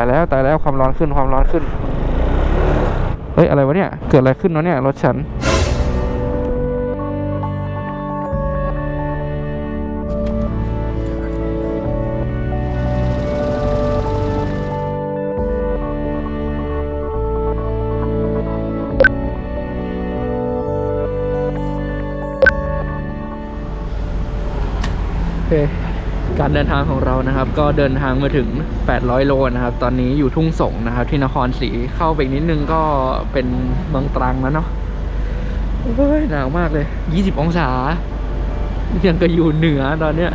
ตายแล้วตายแล้วความร้อนขึ้นความร้อนขึ้น เฮ้ยอะไรวะเนี่ย เกิดอะไรขึ้นวะเนี่ยรถฉัน การเดินทางของเรานะครับ ก็เดินทางมาถึง 800 โลนะครับ ตอนนี้อยู่ทุ่งสงนะครับ ที่นครศรีเข้าไปนิดนึงก็เป็นเมืองตรังแล้วเนาะโอ้ยหนาวมากเลย 20 องศา ยังก็อยู่เหนือตอนเนี้ย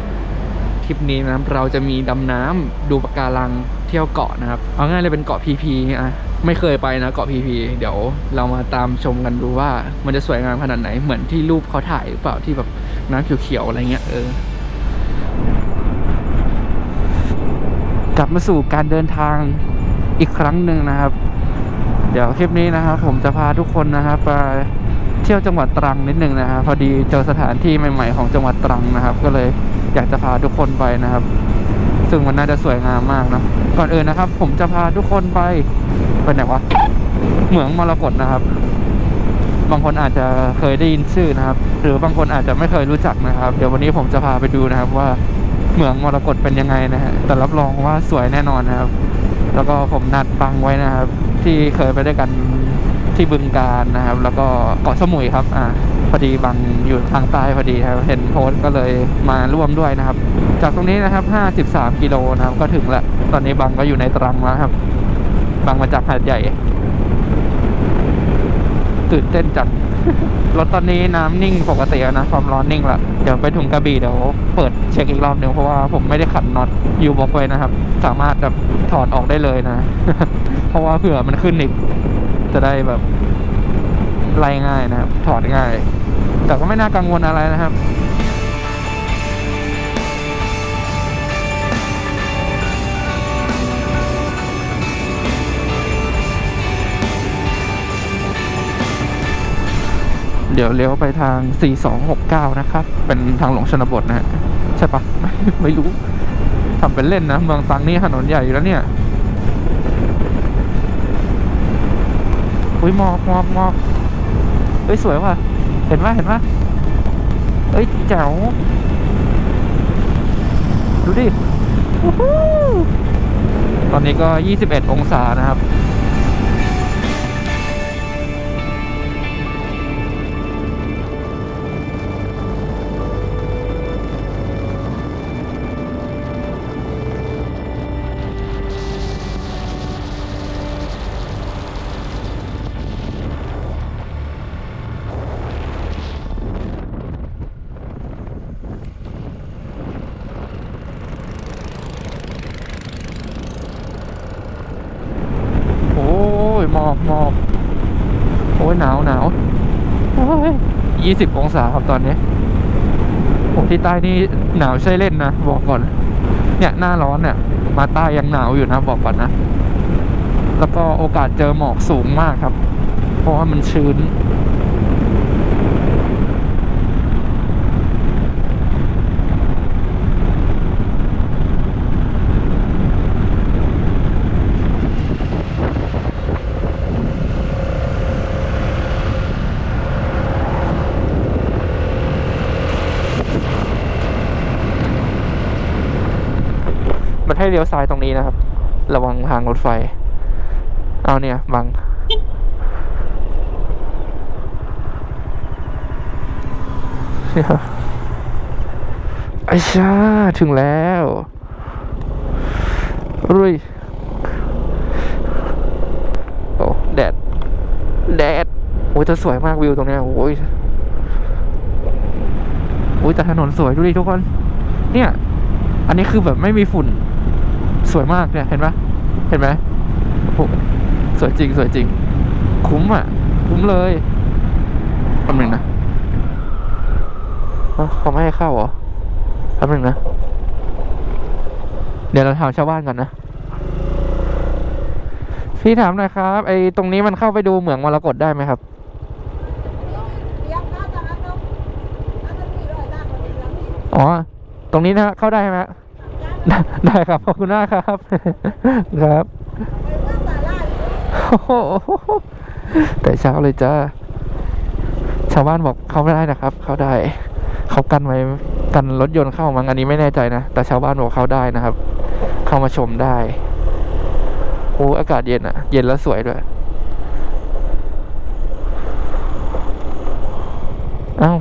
ทริปนี้นะเราจะมีดำน้ำดูปะการังเที่ยวเกาะนะครับ เอาง่ายเลยเป็นเกาะพีพีอะไม่เคยไปนะเกาะพีพีเดี๋ยวเรามาตามชมกันดูว่ามันจะสวยงามขนาดไหนเหมือนที่รูปเขาถ่ายหรือเปล่าที่แบบน้ำเขียวๆอะไรเงี้ยเออ ก ลับมาสู่การเดินทางอีกครั้งหนึ่งนะครับ เดี๋ยวคลิปนี้นะครับ ผมจะพาทุกคนนะครับไปเที่ยวจังหวัดตรังนิดนึงนะครับพอดีเจอสถานที่ใหม่ ๆ ของจังหวัดตรังนะครับ ก็เลยอยากจะพาทุกคนไปนะครับ ซึ่งมันน่าจะสวยงามมากนะก่อนอื่นนะครับ ผมจะพาทุกคนไปไปไหนวะเหมืองมรกตนะครับ บางคนอาจจะเคยได้ยินชื่อนะครับ หรือบางคนอาจจะไม่เคยรู้จักนะครับ เดี๋ยววันนี้ผมจะพาไปดูนะครับว่า เหมืองมรกตเป็นยังไงนะฮะแต่รับรองว่าสวยแน่นอนนะครับ แล้วก็ผมนัดบังไว้นะครับ ที่เคยไปด้วยกันที่บึงการนะครับ แล้วก็เกาะสมุยครับอ่าพอดีบังอยู่ทางใต้พอดีครับ เห็นโพสต์ก็เลยมาร่วมด้วยนะครับ จากตรงนี้นะครับ 53 กิโลนะครับ ก็ถึงล้วตอนนี้บังก็อยู่ในตรังแล้วครับ บังมาจากหาดใหญ่ ตื่นเต้นจัด รถตอนนี้น้ำนิ่งปกติแล้วนะความร้อนนิ่งละเดี๋ยวไปถุงกระบี่เดี๋ยวเปิดเช็คอีกรอบหนึ่งเพราะว่าผมไม่ได้ขัดน็อตยูบอกไว้นะครับ สามารถแบบถอดออกได้เลยนะ เพราะว่าเผื่อมันขึ้นอีก จะได้แบบไล่ง่ายนะครับ ถอดง่าย แต่ก็ไม่น่ากังวลอะไรนะครับ เดี๋ยวเลี้ยวไปทาง 4269 นะครับ เป็นทางหลวงชนบทนะฮะ ใช่ปะไม่ไม่รู้ ทำเป็นเล่นนะ เมืองตังนี่ถนนใหญ่แล้วเนี่ย อุ้ยมอกมอกมอกเฮ้ย สวยว่ะ เห็นปะเห็นปะเฮ้ยแจ๋ว ดูดิ ตอนนี้ก็ 21 องศานะครับ 20 องศาครับตอนนี้ผมที่ใต้นี่หนาวใช่เล่นนะบอกก่อน เนี่ยหน้าร้อนเนี่ย มาใต้ยังหนาวอยู่นะบอกก่อนนะ แล้วก็โอกาสเจอหมอกสูงมากครับ เพราะว่ามันชื้น ให้เลี้ยวซ้ายตรงนี้นะครับ ระวังทางรถไฟ เอาเนี่ยบังนี่ยไอ้ชาถึงแล้วรุยโอ้แดด แดด โอ้ยจะสวยมากวิวตรงเนี้ยโอ้ยโอ้ยแต่ถนนสวยดูดิทุกคน เนี่ย อันนี้คือแบบไม่มีฝุ่น สวยมากเนี่ยเห็นปะเห็นไหมโอ้สวยจริงสวยจริง คุ้มอะ คุ้มเลยแป๊บหนึงนะเขาไม่ให้เข้าเหรอแป๊บหนึงนะ เดี๋ยวเราถามชาวบ้านก่อนนะ พี่ถามหน่อยครับ ไอ้ตรงนี้มันเข้าไปดูเหมืองมรกตได้ไหมครับ อ๋อ ตรงนี้นะเข้าได้ไหม ได้ครับ ขอบคุณมากครับ ครับแต่เช้าเลยจ้าชาวบ้านบอกเขาไม่ได้นะครับ เขาได้เขากันไว้กันรถยนต์เข้ามั้งอันนี้ไม่แน่ใจนะ แต่ชาวบ้านบอกเขาได้นะครับ เข้ามาชมได้โอ้อากาศเย็นอะเย็นแล้วสวยด้วยเอ้า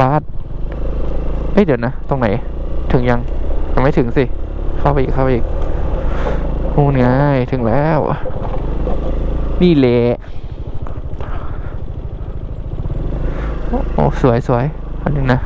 ปาดเอ้ยเดี๋ยวนะ ตรงไหน ถึงยัง ยังไม่ถึงสิ เข้าไปอีกเข้าไปอีกโอ้ไงถึงแล้ว นี่แหละโอ้โอ้สวยสวยอันนึงนะ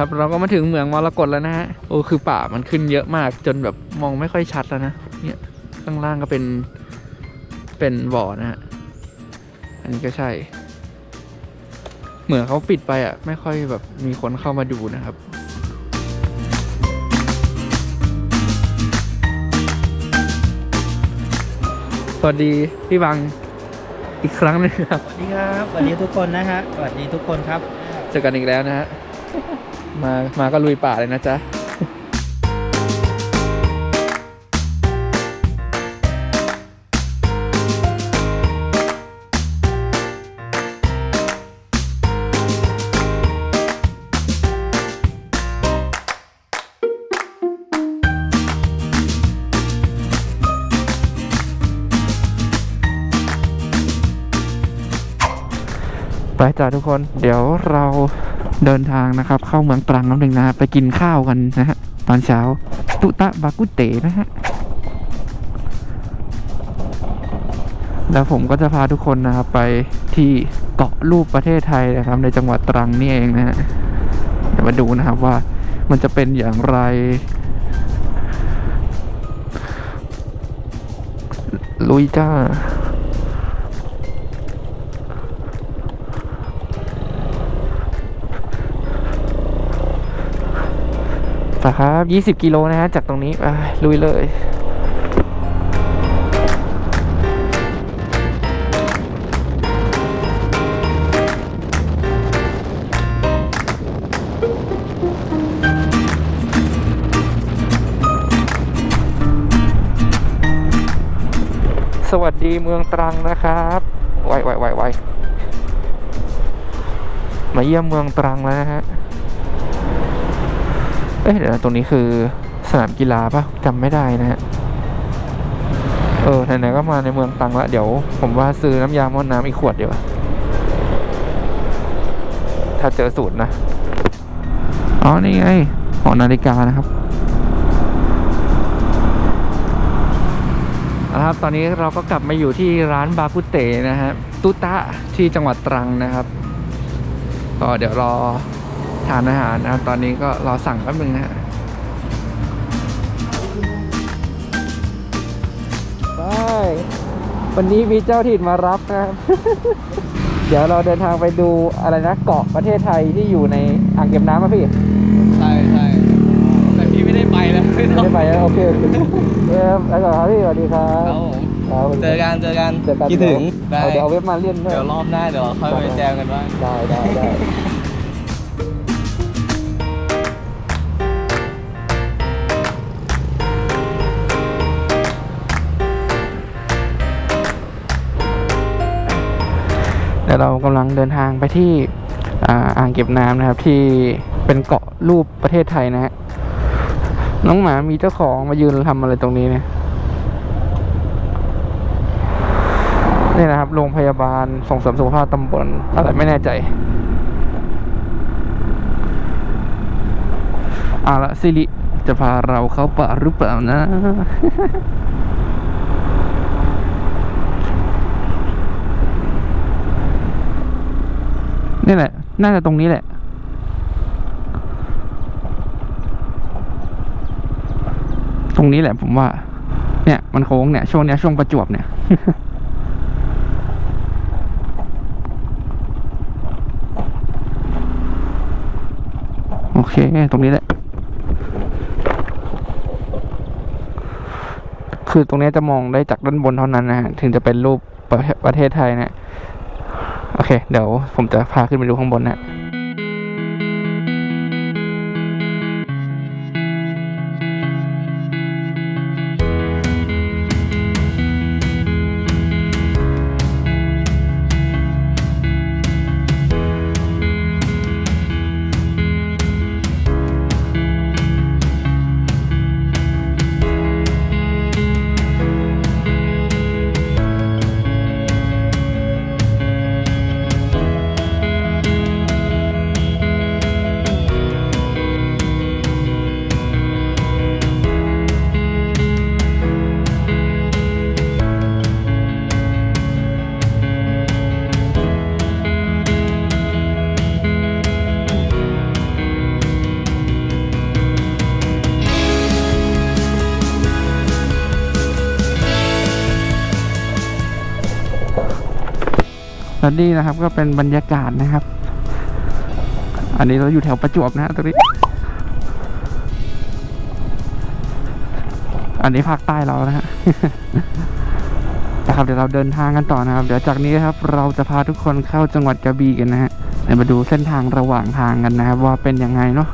นี่ครับ เราก็มาถึงเมืองมรกตแล้วนะฮะโอ้คือป่ามันขึ้นเยอะมากจนแบบมองไม่ค่อยชัดแล้วนะเนี่ยข้างล่างก็เป็นเป็นบ่อนะฮะอันนี้ก็ใช่ เหมือนเขาปิดไปอะ ไม่ค่อยแบบมีคนเข้ามาดูนะครับสวัสดีพี่บังอีกครั้งหนึงครับ สวัสดีครับ สวัสดีทุกคนนะฮะ สวัสดีทุกคนครับ เจอกันอีกแล้วนะฮะ มามาก็ลุยป่าเลยนะจ๊ะไปจ้าทุกคน เดี๋ยวเรา เดินทางนะครับ เข้าเมืองตรังน้ำหนึ่งนะฮะไปกินข้าวกันนะฮะตอนเช้า ตุตะบากุเตะนะฮะแล้วผมก็จะพาทุกคนนะครับ ไปที่เกาะรูปประเทศไทยนะครับ ในจังหวัดตรังนี่เองนะฮะเดี๋ยวมาดูนะครับว่ามันจะเป็นอย่างไร ลุยจ้า ไปครับ20 กิโลนะฮะจากตรงนี้ไปลุยเลยสวัสดีเมืองตรังนะครับไวไวไวไวมาเยี่ยมเมืองตรังแล้วนะฮะ อ๊ะเดี๋ยวตรงนี้คือสนามกีฬาปะจำไม่ได้นะฮะ เออ ไหนๆก็มาในเมืองตรังละ เดี๋ยวผมว่าซื้อน้ำยาม้อน้ำอีกขวดเดียวถ้าเจอสูตรนะ อ๋อ นี่ไง หอนาฬิกานะครับเอาละครับ ตอนนี้เราก็กลับมาอยู่ที่ร้านบากุเตนะฮะตุตะที่จังหวัดตรังนะครับ ก็เดี๋ยวรอ ทานอาหารนะครับตอนนี้ก็รอสั่งแป๊บนึงนะฮะไปวันนี้มีเจ้าถิ่นมารับนะครับ เดี๋ยวเราเดินทางไปดูอะไรนะเกาะประเทศไทยที่อยู่ในอ่างเก็บน้ำป่ะพี่ ใช่ใช่แต่พี่ไม่ได้ไปแล้วไม่ไม่ได้ไปแล้วโอเคโอเคเออไปก่อนครับพี่สวัสดีครับ ครับผมครับเจอกันเจอกันเจอกันคิดถึง ได้ เอาเดี๋ยวเอาเว็บมาเล่นด้วย เดี๋ยวรอบหน้าเดี๋ยวเราค่อยไปแจมกันว่าได้ได้ได้ เดี๋ยวเรากำลังเดินทางไปที่อ่าอ่างเก็บน้ำนะครับ ที่เป็นเกาะรูปประเทศไทยนะฮะน้องหมามีเจ้าของมายืนทำอะไรตรงนี้เนี่ยนี่นะครับโรงพยาบาลส่งเสริมสุขภาพตำบลอะไรไม่แน่ใจ เอาละสิริจะพาเราเข้าป่าหรือเปล่านะ นี่แหละ น่าจะตรงนี้แหละ ตรงนี้แหละผมว่า เนี่ย มันโค้งเนี่ย ช่วงเนี้ยช่วงประจวบเนี่ยโอเค ตรงนี้แหละ คือตรงนี้จะมองได้จากด้านบนเท่านั้นนะฮะ ถึงจะเป็นรูปประเทศไทยเนะี่ย โอเค เดี๋ยวผมจะพาขึ้นไปดูข้างบนนะ แล้วนี่นะครับ ก็เป็นบรรยากาศนะครับ อันนี้เราอยู่แถวประจวบนะฮะตรงนี้ อันนี้ภาคใต้เรานะฮะนะครับเดี๋ยวเราเดินทางกันต่อนะครับ เดี๋ยวจากนี้ครับ เราจะพาทุกคนเข้าจังหวัดกระบี่กันนะฮะเดี๋ยวมาดูเส้นทางระหว่างทางกันนะครับ ว่าเป็นยังไงเนาะ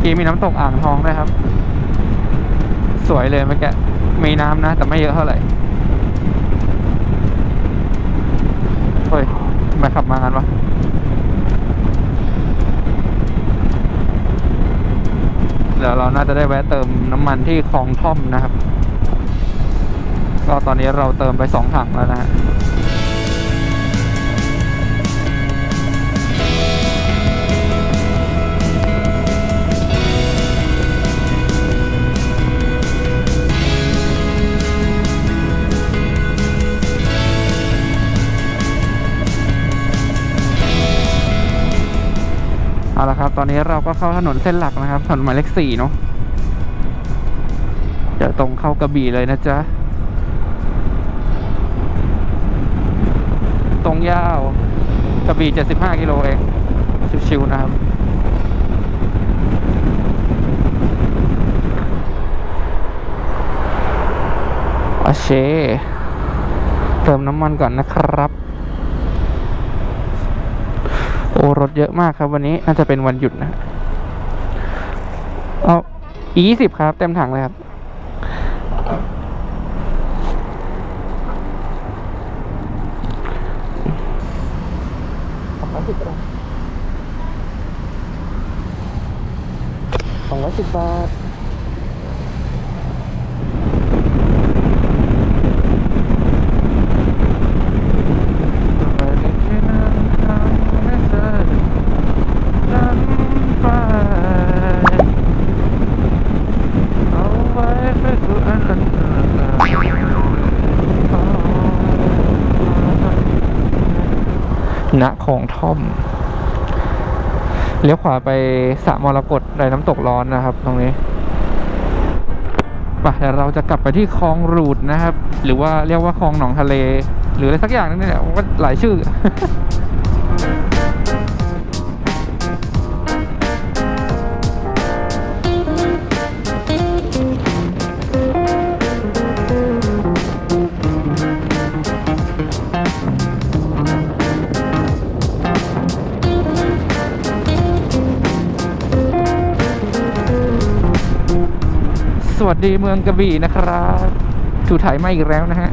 อกี้มีน้ำตกอ่างทองด้วยครับ สวยเลยเมื่อกี้มีน้ำนะ แต่ไม่เยอะเท่าไหร่เฮ้ยมาขับมางั้นวะเดี๋ยวเราน่าจะได้แวะเติมน้ำมันที่คลองท่อมนะครับ ก็ตอนนี้เราเติมไปสองถังแล้วนะฮะ อาละครับตอนนี้เราก็เข้าถนนเส้นหลักนะครับ ถนนหมายเลขสี่เนาะเดี๋ยวตรงเข้ากระบี่เลยนะจ๊ะ ตรงยาวกระบี่75กิโลเอง ชิวๆนะครับโอเคเติมน้ำมันก่อนนะครับ โอ้รถเยอะมากครับวันนี้น่าจะเป็นวันหยุดนะเอาอีสิบครับ เต็มถังเลยครับ สองร้อยสิบสองร้อยสิบบาท ณของ ท่อม เลี้ยวขวาไปสระมรกตในน้ำตกร้อนนะครับ ตรงนี้ไปเดี๋ยวเราจะกลับไปที่คลองรูดนะครับ หรือว่าเรียกว่าคลองหนองทะเล หรืออะไรสักอย่างนึงเนี่ยว่าหลายชื่อ ดีเมืองกระบี่นะครับถูถ่ายมาอีกแล้วนะฮะ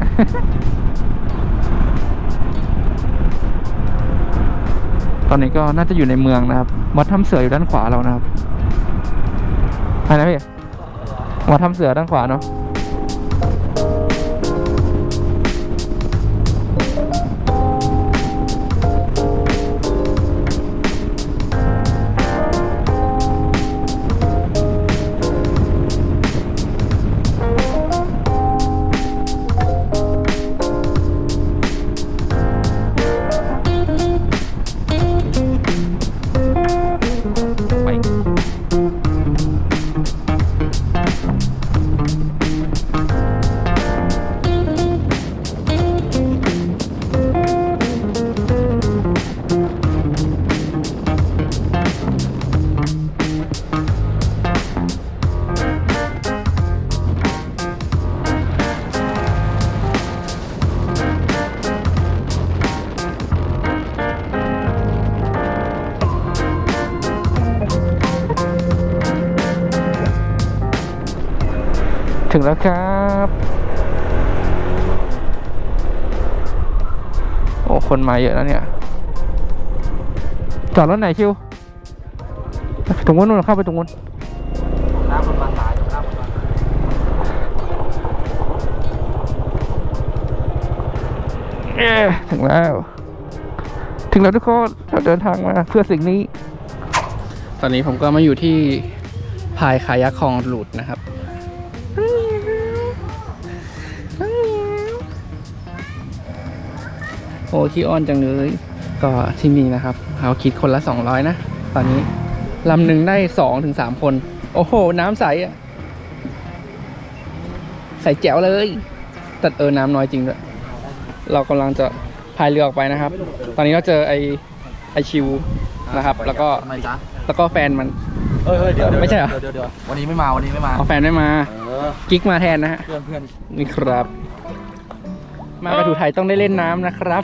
ตอนนี้ก็น่าจะอยู่ในเมืองนะครับวัดถ้ำเสืออยู่ด้านขวาเรานะครับไปนะพี่วัดถ้ำเสือด้านขวาเนาะ แล้วครับ โอ้ คนมาเยอะแล้วเนี่ย จอดรถไหนชิวตรงนู้นเข้าไปตรงนู้นน้นมาสายน้ำมันมาเอ๊ะถึงแล้ว ถึงแล้วทุกคนเราเดินทางมาเพื่อสิ่งนี้ ตอนนี้ผมก็มาอยู่ที่พายคายักคลองหลุดนะครับ โอ้ขี้อ้อนจังเลย ก็ที่นี่นะครับเขาคิดคนละ 200 นะ ตอนนี้ลำหนึ่งได้2ถึง3คน โอ้โห น้ำใสอะใสแจ๋วเลยแต่เออน้ำน้อยจริงด้วยเรากำลังจะพายเรือออกไปนะครับ ตอนนี้เราเจอไอไอชิวนะครับ แล้วก็ทำไมจ๊ะแล้วก็แฟนมันเฮ้ยเฮ้ยเดี๋ยวไม่ใช่เหรอ เดี๋ยวเดี๋ยวเดี๋ยววันนี้ไม่มาวันนี้ไม่มา เอาแฟนไม่มา เออ กิ๊กมาแทนนะฮะ เพื่อนเพื่อน นี่ครับ มาประถูไทยต้องได้เล่นน้ำนะครับ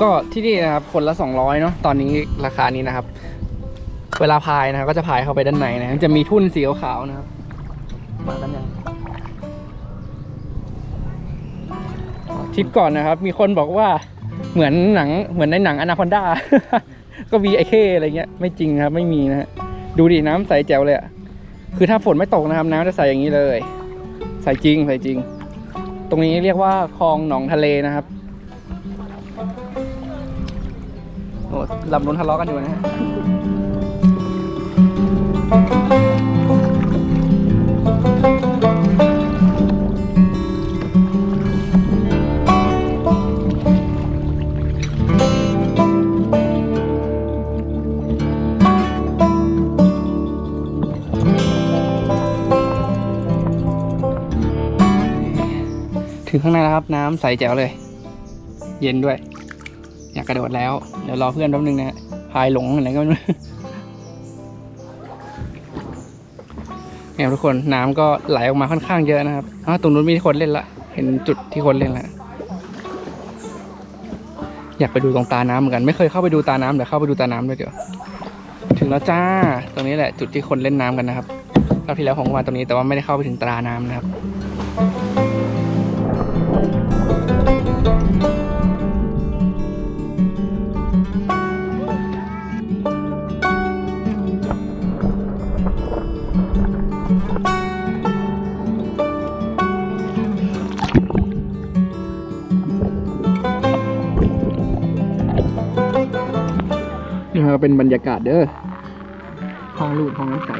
ก็ที่นี่นะครับคนละ 200 เนาะตอนนี้ราคานี้นะครับ เวลาพายนะครับก็จะพายเข้าไปด้านในนะจะมีทุ่นสีขาวๆนะครับ มากันยังทริปก่อนนะครับ มีคนบอกว่าเหมือนหนังเหมือนในหนังอนาคอนดาก็มีไอเคอะไรเงี้ยไม่จริงครับ ไม่มีนะฮะดูดิน้ำใสแจ๋วเลยอะคือถ้าฝนไม่ตกนะครับ น้ำจะใสอย่างนี้เลย สจริงใสจริง ตรงนี้เรียกว่าคลองหนองทะเลนะครับโอ้ลำนุนทะเลาะกันอยู่นะฮะ งข้างในแล้วครับ น้ำใสแจ๋วเลย เย็นด้วย อยากกระโดดแล้ว เดี๋ยวรอเพื่อนแป๊บนึงนะฮะพายหลงอะไรก็ไม่รู้เนี่ยทุกคนน้ำก็ไหลออกมาค่อนข้างเยอะนะครับอ้าวตรงนู้นมีคนเล่นละ เห็นจุดที่คนเล่นละ อยากไปดูตรงตาน้ำเหมือนกัน ไม่เคยเข้าไปดูตาน้ำเดี๋ยวเข้าไปดูตาน้ำด้วยเดี๋ยว ถึงแล้วจ้า ตรงนี้แหละจุดที่คนเล่นน้ำกันนะครับรอบที่แล้วผมมาตรงนี้แต่ว่าไม่ได้เข้าไปถึงตาน้ำนะครับ นี่ครับเป็นบรรยากาศเด้อห้องลูดห้องน้ำใส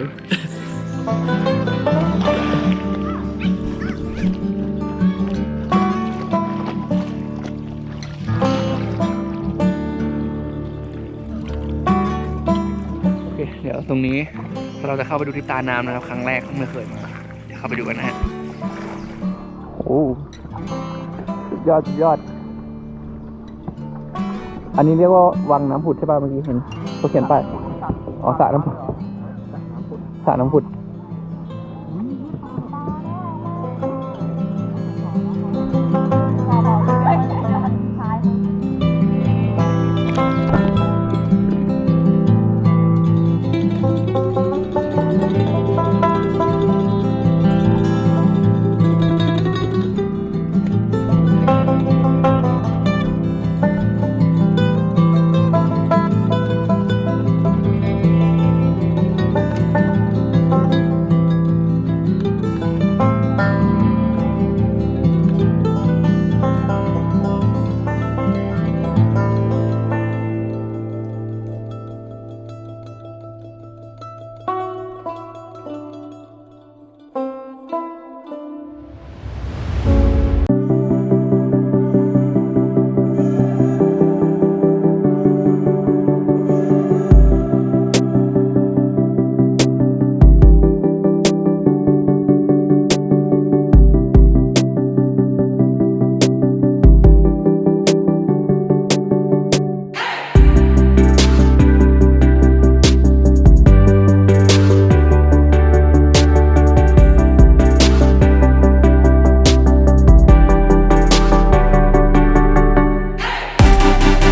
โอเคเดี๋ยวตรงนี้เราจะเข้าไปดูที่ตาน้ำนะครับ ครั้งแรกไม่เคยมาเดี๋ยวเข้าไปดูกันนะฮะโอ้สุดยอดสุดยอด อันนี้เรียกว่าวังน้ำผุดใช่ป่ะเมื่อกี้เห็นเขาเขียนไปายอ๋อสระน้ำผุดสระน้ำผุด